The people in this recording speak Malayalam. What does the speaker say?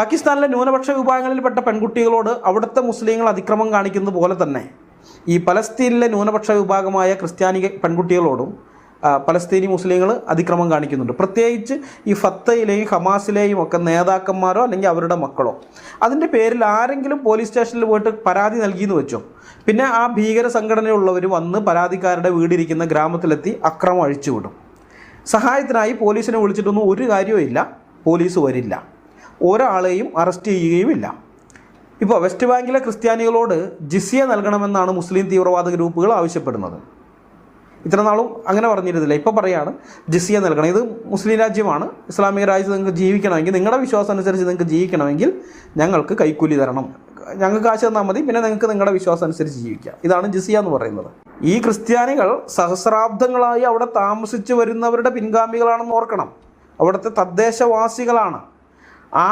പാകിസ്ഥാനിലെ ന്യൂനപക്ഷ വിഭാഗങ്ങളിൽപ്പെട്ട പെൺകുട്ടികളോട് അവിടുത്തെ മുസ്ലിങ്ങൾ അതിക്രമം കാണിക്കുന്നത് പോലെ തന്നെ ഈ പലസ്തീനിലെ ന്യൂനപക്ഷ വിഭാഗമായ ക്രിസ്ത്യാനി പെൺകുട്ടികളോടും പലസ്തീനി മുസ്ലിങ്ങൾ അതിക്രമം കാണിക്കുന്നുണ്ട്. പ്രത്യേകിച്ച് ഈ ഫത്തയിലെയും ഹമാസിലെയും ഒക്കെ നേതാക്കന്മാരോ അല്ലെങ്കിൽ അവരുടെ മക്കളോ. അതിന്റെ പേരിൽ ആരെങ്കിലും പോലീസ് സ്റ്റേഷനിൽ പോയിട്ട് പരാതി നൽകിയെന്ന് വെച്ചോ. പിന്നെ ആ ഭീകര സംഘടനയുള്ളവർ വന്ന് പരാതിക്കാരുടെ വീടിരിക്കുന്ന ഗ്രാമത്തിലെത്തി അക്രമം അഴിച്ചുവിടും. സഹായത്തിനായി പോലീസിനെ വിളിച്ചിട്ടൊന്നും ഒരു കാര്യവും പോലീസ് വരില്ല. ഒരാളെയും അറസ്റ്റ് ചെയ്യുകയുമില്ല. ഇപ്പോൾ വെസ്റ്റ് ബാങ്കിലെ ക്രിസ്ത്യാനികളോട് ജിസിയ നൽകണമെന്നാണ് മുസ്ലിം തീവ്രവാദ ഗ്രൂപ്പുകൾ ആവശ്യപ്പെടുന്നത്. ഇത്ര നാളും അങ്ങനെ പറഞ്ഞിരുന്നില്ല. ഇപ്പോൾ പറയാണ് ജിസിയ നൽകണം. ഇത് മുസ്ലിം രാജ്യമാണ്. ഇസ്ലാമിക രാജ്യത്ത് നിങ്ങൾക്ക് ജീവിക്കണമെങ്കിൽ നിങ്ങളുടെ വിശ്വാസം അനുസരിച്ച് നിങ്ങൾക്ക് ജീവിക്കണമെങ്കിൽ ഞങ്ങൾക്ക് കൈക്കൂലി തരണം. ഞങ്ങൾക്ക് കാശ് തന്നാൽ മതി പിന്നെ നിങ്ങൾക്ക് നിങ്ങളുടെ വിശ്വാസം അനുസരിച്ച് ജീവിക്കാം. ഇതാണ് ജിസിയ എന്ന് പറയുന്നത്. ഈ ക്രിസ്ത്യാനികൾ സഹസ്രാബ്ദങ്ങളായി അവിടെ താമസിച്ചു വരുന്നവരുടെ പിൻഗാമികളാണെന്ന് ഓർക്കണം. അവിടുത്തെ തദ്ദേശവാസികളാണ്. ആ